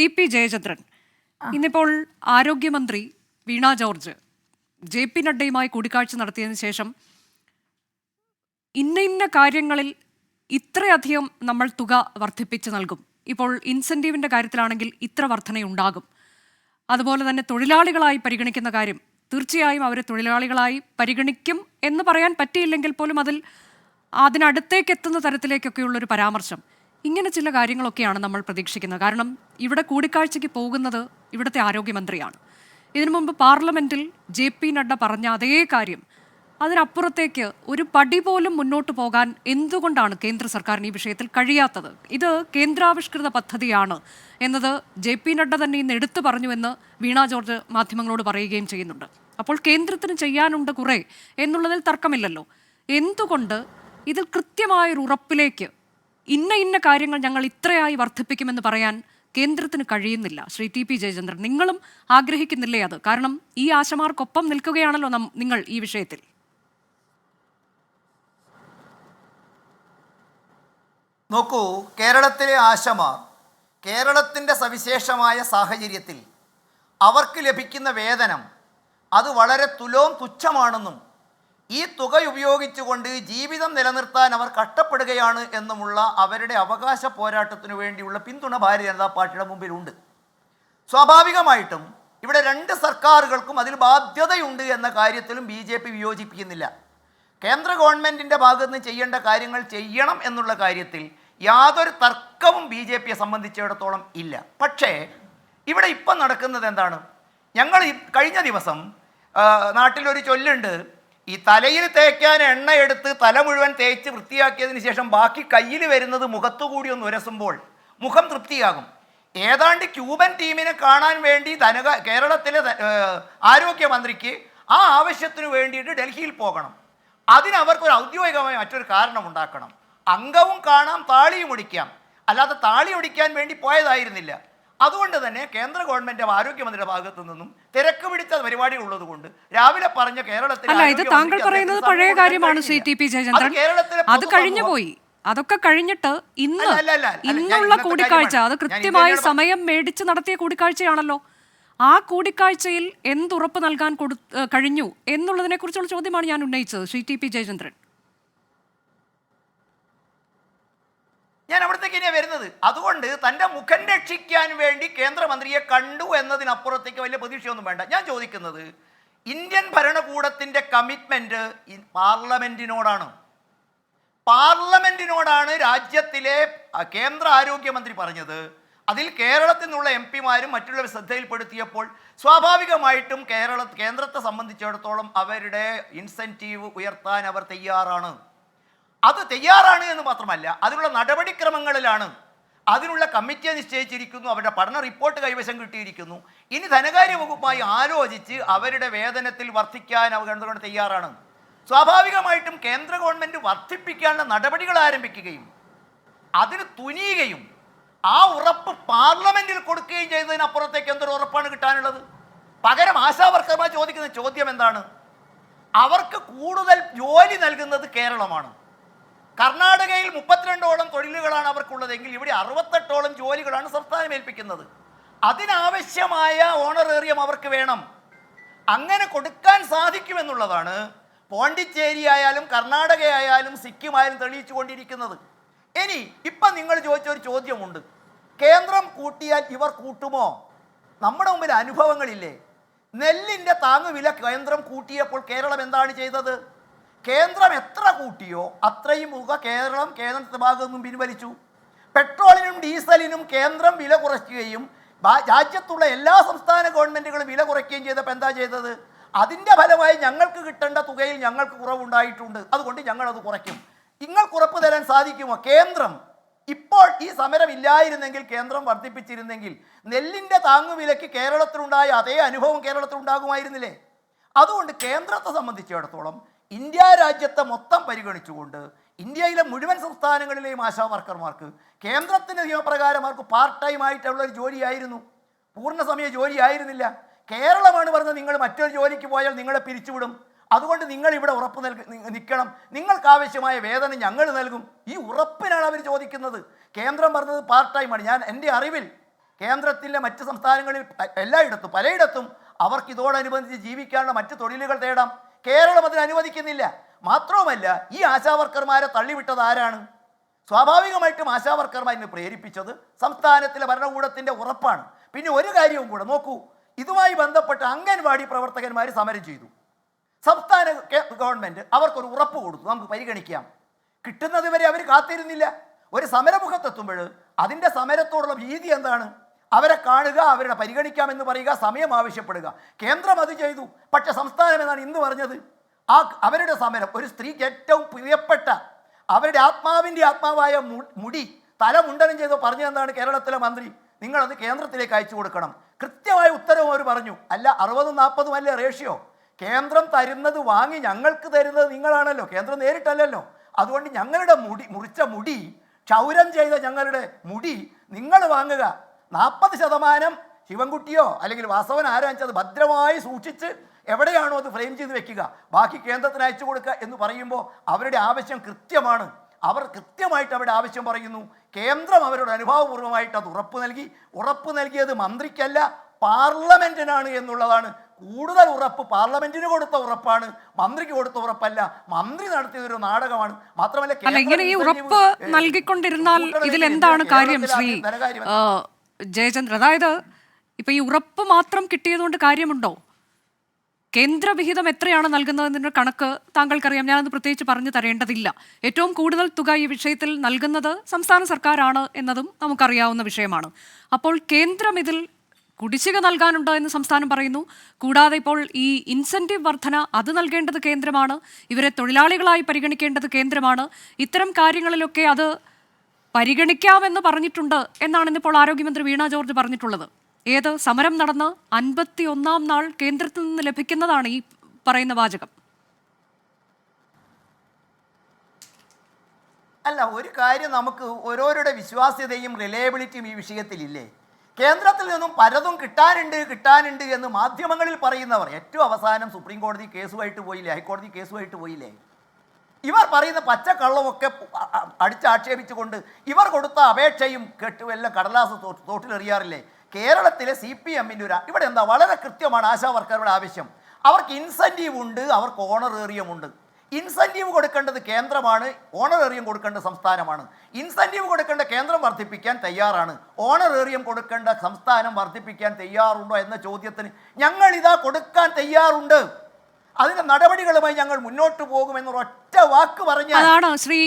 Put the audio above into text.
T P Jayachandran. ഇന്നിപ്പോൾ ആരോഗ്യമന്ത്രി Veena George J P നഡ്ഡയുമായി കൂടിക്കാഴ്ച നടത്തിയതിനു ശേഷം ഇന്ന ഇന്ന കാര്യങ്ങളിൽ ഇത്രയധികം നമ്മൾ തുക വർദ്ധിപ്പിച്ച് നൽകും. ഇപ്പോൾ ഇൻസെന്റീവിന്റെ കാര്യത്തിലാണെങ്കിൽ ഇത്ര വർധനയുണ്ടാകും. അതുപോലെ തന്നെ തൊഴിലാളികളായി പരിഗണിക്കുന്ന കാര്യം തീർച്ചയായും അവരെ തൊഴിലാളികളായി പരിഗണിക്കും എന്ന് പറയാൻ പറ്റിയില്ലെങ്കിൽ പോലും അതിൽ അതിനടുത്തേക്ക് എത്തുന്ന തരത്തിലേക്കൊക്കെയുള്ളൊരു പരാമർശം. ഇങ്ങനെ ചില കാര്യങ്ങളൊക്കെയാണ് നമ്മൾ പ്രതീക്ഷിക്കുന്നത്. കാരണം ഇവിടെ കൂടിക്കാഴ്ചയ്ക്ക് പോകുന്നത് ഇവിടുത്തെ ആരോഗ്യമന്ത്രിയാണ്. ഇതിനു മുമ്പ് പാർലമെന്റിൽ ജെ പി നഡ്ഡ പറഞ്ഞ അതേ കാര്യം. അതിനപ്പുറത്തേക്ക് ഒരു പടി പോലും മുന്നോട്ട് പോകാൻ എന്തുകൊണ്ടാണ് കേന്ദ്ര സർക്കാരിന് ഈ വിഷയത്തിൽ കഴിയാത്തത്? ഇത് കേന്ദ്രാവിഷ്കൃത പദ്ധതിയാണ് എന്നത് ജെ പി നഡ്ഡ തന്നെ ഇന്ന് എടുത്തു പറഞ്ഞുവെന്ന് വീണ ജോർജ് മാധ്യമങ്ങളോട് പറയുകയും ചെയ്യുന്നുണ്ട്. അപ്പോൾ കേന്ദ്രത്തിന് ചെയ്യാനുണ്ട് കുറെ എന്നുള്ളതിൽ തർക്കമില്ലല്ലോ. എന്തുകൊണ്ട് ഇതിൽ കൃത്യമായൊരു ഉറപ്പിലേക്ക് ഇന്ന ഇന്ന കാര്യങ്ങൾ ഞങ്ങൾ ഇത്രയായി വർദ്ധിപ്പിക്കുമെന്ന് പറയാൻ കേന്ദ്രത്തിന് കഴിയുന്നില്ല. ശ്രീ ടി പി ജയചന്ദ്രൻ നിങ്ങളും ആഗ്രഹിക്കുന്നില്ലേ അത്? കാരണം ഈ ആശമാർക്കൊപ്പം നിൽക്കുകയാണല്ലോ നിങ്ങൾ ഈ വിഷയത്തിൽ. നോക്കൂ കേരളത്തിലെ ആശമാർ കേരളത്തിന്റെ സവിശേഷമായ സാഹചര്യത്തിൽ അവർക്ക് ലഭിക്കുന്ന വേതനം അത് വളരെ തുലോം തുച്ഛമാണെന്നും ഈ തുക ഉപയോഗിച്ചുകൊണ്ട് ജീവിതം നിലനിർത്താൻ അവർ കഷ്ടപ്പെടുകയാണ് എന്നുമുള്ള അവരുടെ അവകാശ പോരാട്ടത്തിനു വേണ്ടിയുള്ള പിന്തുണ ഭാരതീയ ജനതാ പാർട്ടിയുടെ മുമ്പിലുണ്ട്. സ്വാഭാവികമായിട്ടും ഇവിടെ രണ്ട് സർക്കാരുകൾക്കും അതിൽ ബാധ്യതയുണ്ട് എന്ന കാര്യത്തിലും ബി ജെ പി വിയോജിപ്പിക്കുന്നില്ല. കേന്ദ്ര ഗവൺമെന്റിന്റെ ഭാഗത്ത് നിന്ന് ചെയ്യേണ്ട കാര്യങ്ങൾ ചെയ്യണം എന്നുള്ള കാര്യത്തിൽ യാതൊരു തർക്കവും ബി ജെ പിയെ സംബന്ധിച്ചിടത്തോളം ഇല്ല. പക്ഷേ ഇവിടെ ഇപ്പം നടക്കുന്നത് എന്താണ്? ഞങ്ങൾ കഴിഞ്ഞ ദിവസം നാട്ടിലൊരു ചൊല്ലുണ്ട്. ഈ തലയിൽ തേക്കാൻ എണ്ണ എടുത്ത് തല മുഴുവൻ തേച്ച് വൃത്തിയാക്കിയതിന് ശേഷം ബാക്കി കയ്യിൽ വരുന്നത് മുഖത്തുകൂടി ഒന്ന് ഉരസുമ്പോൾ മുഖം തൃപ്തിയാകും. ഏതാണ്ട് ക്യൂബൻ ടീമിനെ കാണാൻ വേണ്ടി ധനക കേരളത്തിലെ ആരോഗ്യമന്ത്രിക്ക് ആ ആവശ്യത്തിന് വേണ്ടിയിട്ട് ഡൽഹിയിൽ പോകണം. അതിനവർക്കൊരു ഔദ്യോഗികമായ മറ്റൊരു കാരണം ഉണ്ടാക്കണം. അംഗവും കാണാം താളിയും ഒടിക്കാം. അല്ലാതെ താളി ഒടിക്കാൻ വേണ്ടി പോയതായിരുന്നില്ല. അതുകൊണ്ട് തന്നെ കേന്ദ്ര ഗവൺമെന്റ് ആരോഗ്യമന്ത്രിയുടെ ഭാഗത്തു നിന്നും തിരക്ക് പിടിച്ച പരിപാടി ഉള്ളത് കൊണ്ട് രാവിലെ പറഞ്ഞ കേരളത്തിലെ അല്ല ഇത് താങ്കൾ പറയുന്നത് പഴയ കാര്യമാണ് ശ്രീ കൊടുക്കാൻ ടി പി ജയചന്ദ്രൻ. അത് കഴിഞ്ഞു പോയി. അതൊക്കെ കഴിഞ്ഞിട്ട് ഇന്ന് ഇന്നുള്ള കൂടിക്കാഴ്ച അത് കൃത്യമായി സമയം മേടിച്ച് നടത്തിയ കൂടിക്കാഴ്ചയാണല്ലോ. ആ കൂടിക്കാഴ്ചയിൽ എന്തുറപ്പ് നൽകാൻ കൊടു കഴിഞ്ഞു എന്നുള്ളതിനെ കുറിച്ചുള്ള ചോദ്യമാണ് ഞാൻ ഉന്നയിച്ചത് ശ്രീ ടി പി ജയചന്ദ്രൻ. ഞാൻ അവിടത്തേക്ക് ഇനിയാ വരുന്നത്. അതുകൊണ്ട് തന്റെ മുഖം രക്ഷിക്കാൻ വേണ്ടി കേന്ദ്രമന്ത്രിയെ കണ്ടു എന്നതിനപ്പുറത്തേക്ക് വലിയ പ്രതീക്ഷയൊന്നും വേണ്ട. ഞാൻ ചോദിക്കുന്നത് ഇന്ത്യൻ ഭരണകൂടത്തിന്റെ കമ്മിറ്റ്മെന്റ് പാർലമെന്റിനോടാണ് പാർലമെന്റിനോടാണ് രാജ്യത്തിലെ കേന്ദ്ര ആരോഗ്യമന്ത്രി പറഞ്ഞത്. അതിൽ കേരളത്തിൽ നിന്നുള്ള എം പിമാരും മറ്റുള്ളവർ ശ്രദ്ധയിൽപ്പെടുത്തിയപ്പോൾ സ്വാഭാവികമായിട്ടും കേരള കേന്ദ്രത്തെ സംബന്ധിച്ചിടത്തോളം അവരുടെ ഇൻസെന്റീവ് ഉയർത്താൻ അവർ തയ്യാറാണ്. അത് തയ്യാറാണ് എന്ന് മാത്രമല്ല അതിനുള്ള നടപടിക്രമങ്ങളിലാണ് അതിനുള്ള കമ്മിറ്റിയെ നിശ്ചയിച്ചിരിക്കുന്നു അവരുടെ പഠന റിപ്പോർട്ട് കൈവശം കിട്ടിയിരിക്കുന്നു. ഇനി ധനകാര്യ വകുപ്പായി ആലോചിച്ച് അവരുടെ വേതനത്തിൽ വർദ്ധിക്കാൻ എന്തുകൊണ്ട് തയ്യാറാണ്. സ്വാഭാവികമായിട്ടും കേന്ദ്ര ഗവൺമെന്റ് വർദ്ധിപ്പിക്കാനുള്ള നടപടികൾ ആരംഭിക്കുകയും അതിന് തുനിയുകയും ആ ഉറപ്പ് പാർലമെന്റിൽ കൊടുക്കുകയും ചെയ്തതിനപ്പുറത്തേക്ക് എന്തൊരു ഉറപ്പാണ് കിട്ടാനുള്ളത്? പകരം ആശാവർക്കർമാർ ചോദിക്കുന്ന ചോദ്യം എന്താണ്? അവർക്ക് കൂടുതൽ ജോലി നൽകുന്നത് കേരളമാണ്. കർണാടകയിൽ മുപ്പത്തിരണ്ടോളം തൊഴിലുകളാണ് അവർക്കുള്ളതെങ്കിൽ ഇവിടെ അറുപത്തെട്ടോളം ജോലികളാണ് സംസ്ഥാനം ഏൽപ്പിക്കുന്നത്. അതിനാവശ്യമായ ഓണറേറിയം അവർക്ക് വേണം. അങ്ങനെ കൊടുക്കാൻ സാധിക്കുമെന്നുള്ളതാണ് പോണ്ടിച്ചേരി ആയാലും കർണാടക ആയാലും സിക്കിം ആയാലും തെളിയിച്ചു കൊണ്ടിരിക്കുന്നത്. ഇനി ഇപ്പം നിങ്ങൾ ചോദിച്ച ഒരു ചോദ്യമുണ്ട്. കേന്ദ്രം കൂട്ടിയാൽ ഇവർ കൂട്ടുമോ? നമ്മുടെ മുമ്പിൽ അനുഭവങ്ങളില്ലേ? നെല്ലിന്റെ താങ്ങുവില കേന്ദ്രം കൂട്ടിയപ്പോൾ കേരളം എന്താണ് ചെയ്തത്? കേന്ദ്രം എത്ര കൂട്ടിയോ അത്രയും തുക കേരളം കേന്ദ്രത്തിന്റെ ഭാഗത്തു നിന്നും പിൻവലിച്ചു. പെട്രോളിനും ഡീസലിനും കേന്ദ്രം വില കുറയ്ക്കുകയും രാജ്യത്തുള്ള എല്ലാ സംസ്ഥാന ഗവൺമെന്റുകളും വില കുറയ്ക്കുകയും ചെയ്തപ്പോൾ എന്താ ചെയ്തത്? അതിന്റെ ഫലമായി ഞങ്ങൾക്ക് കിട്ടേണ്ട തുകയിൽ ഞങ്ങൾക്ക് കുറവുണ്ടായിട്ടുണ്ട്. അതുകൊണ്ട് ഞങ്ങളത് കുറയ്ക്കും. നിങ്ങൾ കുറപ്പ് തരാൻ സാധിക്കുമോ? കേന്ദ്രം ഇപ്പോൾ ഈ സമരം ഇല്ലായിരുന്നെങ്കിൽ കേന്ദ്രം വർദ്ധിപ്പിച്ചിരുന്നെങ്കിൽ നെല്ലിന്റെ താങ്ങുവിലയ്ക്ക് കേരളത്തിലുണ്ടായ അതേ അനുഭവം കേരളത്തിലുണ്ടാകുമായിരുന്നില്ലേ? അതുകൊണ്ട് കേന്ദ്രത്തെ സംബന്ധിച്ചിടത്തോളം ഇന്ത്യ രാജ്യത്തെ മൊത്തം പരിഗണിച്ചുകൊണ്ട് ഇന്ത്യയിലെ മുഴുവൻ സംസ്ഥാനങ്ങളിലെയും ആശാ വർക്കർമാർക്ക് കേന്ദ്രത്തിന്റെ നിയമപ്രകാരം അവർക്ക് പാർട്ട് ടൈം ആയിട്ടുള്ള ഒരു ജോലിയായിരുന്നു. പൂർണസമയ ജോലിയായിരുന്നില്ല കേരളമാണ് പറഞ്ഞത് നിങ്ങൾ മറ്റൊരു ജോലിക്ക് പോയാൽ നിങ്ങളെ പിരിച്ചുവിടും. അതുകൊണ്ട് നിങ്ങൾ ഇവിടെ ഉറപ്പ് നൽകി നിൽക്കണം. നിങ്ങൾക്ക് ആവശ്യമായ വേതനം ഞങ്ങൾ നൽകും. ഈ ഉറപ്പിനാണ് അവർ ചോദിക്കുന്നത്. കേന്ദ്രം പറഞ്ഞത് പാർട്ട് ടൈമാണ് ഞാൻ എന്റെ അറിവിൽ കേന്ദ്രത്തിലെ മറ്റ് സംസ്ഥാനങ്ങളിൽ എല്ലായിടത്തും പലയിടത്തും അവർക്ക് ഇതോടനുബന്ധിച്ച് ജീവിക്കാനുള്ള മറ്റ് തൊഴിലുകൾ തേടാം. കേരളം അതിന് അനുവദിക്കുന്നില്ല. മാത്രവുമല്ല ഈ ആശാവർക്കർമാരെ തള്ളിവിട്ടത് ആരാണ്? സ്വാഭാവികമായിട്ടും ആശാവർക്കർമാരിനെ പ്രേരിപ്പിച്ചത് സംസ്ഥാനത്തിലെ ഭരണകൂടത്തിന്റെ ഉറപ്പാണ്. പിന്നെ ഒരു കാര്യവും കൂടെ നോക്കൂ. ഇതുമായി ബന്ധപ്പെട്ട് അംഗൻവാടി പ്രവർത്തകന്മാർ സമരം ചെയ്തു. സംസ്ഥാന ഗവൺമെന്റ് അവർക്കൊരു ഉറപ്പ് കൊടുത്തു. നമുക്ക് പരിഗണിക്കാം. കിട്ടുന്നത് വരെ അവർ കാത്തിരുന്നില്ല. ഒരു സമരമുഖത്തെത്തുമ്പോൾ അതിന്റെ സമരത്തോടുള്ള രീതി എന്താണ്? അവരെ കാണുക അവരുടെ പരിഗണിക്കാമെന്ന് പറയുക സമയം ആവശ്യപ്പെടുക. കേന്ദ്രം അത് ചെയ്തു. പക്ഷെ സംസ്ഥാനം എന്നാണ് ഇന്ന് പറഞ്ഞത്. ആ അവരുടെ സമരം ഒരു സ്ത്രീക്ക് ഏറ്റവും പ്രിയപ്പെട്ട അവരുടെ ആത്മാവിന്റെ ആത്മാവായ മുടി തലമുണ്ടനം ചെയ്ത് പറഞ്ഞതെന്നാണ് കേരളത്തിലെ മന്ത്രി? നിങ്ങളത് കേന്ദ്രത്തിലേക്ക് അയച്ചു കൊടുക്കണം. കൃത്യമായ ഉത്തരവും അവർ പറഞ്ഞു. അല്ല അറുപതും നാൽപ്പതും അല്ലേ റേഷ്യോ? കേന്ദ്രം തരുന്നത് വാങ്ങി ഞങ്ങൾക്ക് തരുന്നത് നിങ്ങളാണല്ലോ. കേന്ദ്രം നേരിട്ടല്ലല്ലോ. അതുകൊണ്ട് ഞങ്ങളുടെ മുടി മുറിച്ച മുടി ക്ഷൗരം ചെയ്ത ഞങ്ങളുടെ മുടി നിങ്ങൾ വാങ്ങുക. നാൽപ്പത് ശതമാനം ശിവൻകുട്ടിയോ അല്ലെങ്കിൽ വാസവൻ ആരാച്ചത് ഭദ്രമായി സൂക്ഷിച്ച് എവിടെയാണോ അത് ഫ്രെയിം ചെയ്ത് വെക്കുക. ബാക്കി കേന്ദ്രത്തിന് അയച്ചു കൊടുക്കുക എന്ന് പറയുമ്പോൾ അവരുടെ ആവശ്യം കൃത്യമാണ്. അവർ കൃത്യമായിട്ട് അവരുടെ ആവശ്യം പറയുന്നു. കേന്ദ്രം അവരുടെ അനുഭാവപൂർവമായിട്ട് അത് ഉറപ്പ് നൽകി. ഉറപ്പ് നൽകിയത് മന്ത്രിക്കല്ല പാർലമെന്റിനാണ് എന്നുള്ളതാണ്. കൂടുതൽ ഉറപ്പ് പാർലമെന്റിന് കൊടുത്ത ഉറപ്പാണ്. മന്ത്രിക്ക് കൊടുത്ത ഉറപ്പല്ല. മന്ത്രി നടത്തിയ ഒരു നാടകമാണ്. മാത്രമല്ല ഇങ്ങനെ ഈ ഉറപ്പ് നൽകിക്കൊണ്ടിരുന്നാൽ ഇതിൽ എന്താണ് കാര്യം ശ്രീ? ജയചന്ദ്രൻ അതായത് ഇപ്പൊ ഈ ഉറപ്പ് മാത്രം കിട്ടിയതുകൊണ്ട് കാര്യമുണ്ടോ? കേന്ദ്രവിഹിതം എത്രയാണ് നൽകുന്നതിന്റെ കണക്ക് താങ്കൾക്കറിയാം. ഞാനത് പ്രത്യേകിച്ച് പറഞ്ഞു തരേണ്ടതില്ല. ഏറ്റവും കൂടുതൽ തുക ഈ വിഷയത്തിൽ നൽകുന്നത് സംസ്ഥാന സർക്കാരാണ് എന്നതും നമുക്കറിയാവുന്ന വിഷയമാണ്. അപ്പോൾ കേന്ദ്രം ഇതിൽ കുടിശ്ശിക നൽകാനുണ്ടോ എന്ന് സംസ്ഥാനം പറയുന്നു. കൂടാതെ ഇപ്പോൾ ഈ ഇൻസെന്റീവ് വർധന അത് നൽകേണ്ടത് കേന്ദ്രമാണ്. ഇവരെ തൊഴിലാളികളായി പരിഗണിക്കേണ്ടത് കേന്ദ്രമാണ്. ഇത്തരം കാര്യങ്ങളിലൊക്കെ അത് പരിഗണിക്കാമെന്ന് പറഞ്ഞിട്ടുണ്ട് എന്നാണ് ഇന്നിപ്പോൾ ആരോഗ്യമന്ത്രി വീണ ജോർജ് പറഞ്ഞിട്ടുള്ളത്. ഏത് സമരം നടന്ന് അൻപത്തി ഒന്നാം നാൾ കേന്ദ്രത്തിൽ നിന്ന് ലഭിക്കുന്നതാണ് ഈ പറയുന്ന വാചകം. അല്ല ഒരു കാര്യം നമുക്ക് ഓരോരുടെ വിശ്വാസ്യതയും റിലയബിലിറ്റിയും ഈ വിഷയത്തിലില്ലേ? കേന്ദ്രത്തിൽ നിന്നും പലതും കിട്ടാനുണ്ട് കിട്ടാനുണ്ട് എന്ന് മാധ്യമങ്ങളിൽ പറയുന്നവർ ഏറ്റവും അവസാനം സുപ്രീം കോടതി കേസുമായിട്ട് പോയില്ലേ? ഹൈക്കോടതി കേസുമായിട്ട് പോയില്ലേ? ഇവർ പറയുന്ന പച്ചക്കള്ളമൊക്കെ അടിച്ചാക്ഷേപിച്ചുകൊണ്ട് ഇവർ കൊടുത്ത അപേക്ഷയും കെട്ടു എല്ലാം കടലാസ് തോട്ടിലെറിയാറില്ലേ? കേരളത്തിലെ സി പി എമ്മിന്റെ ഒരു ഇവിടെ എന്താ വളരെ കൃത്യമാണ് ആശാ വർക്കറുടെ ആവശ്യം. അവർക്ക് ഇൻസെന്റീവ് ഉണ്ട് അവർക്ക് ഓണറേറിയം ഉണ്ട് ഇൻസെന്റീവ് കൊടുക്കേണ്ടത് കേന്ദ്രമാണ് ഓണറേറിയം കൊടുക്കേണ്ട സംസ്ഥാനമാണ്. ഇൻസെന്റീവ് കൊടുക്കേണ്ട കേന്ദ്രം വർദ്ധിപ്പിക്കാൻ തയ്യാറാണ്. ഓണറേറിയം കൊടുക്കേണ്ട സംസ്ഥാനം വർദ്ധിപ്പിക്കാൻ തയ്യാറുണ്ടോ എന്ന ചോദ്യത്തിന് ഞങ്ങൾ ഇതാ കൊടുക്കാൻ തയ്യാറുണ്ട്. അതിന്റെ നടപടികളുമായി ഞങ്ങൾ മുന്നോട്ട് പോകുമെന്നൊരു ഒറ്റ വാക്ക് പറഞ്ഞാൽ ശ്രീ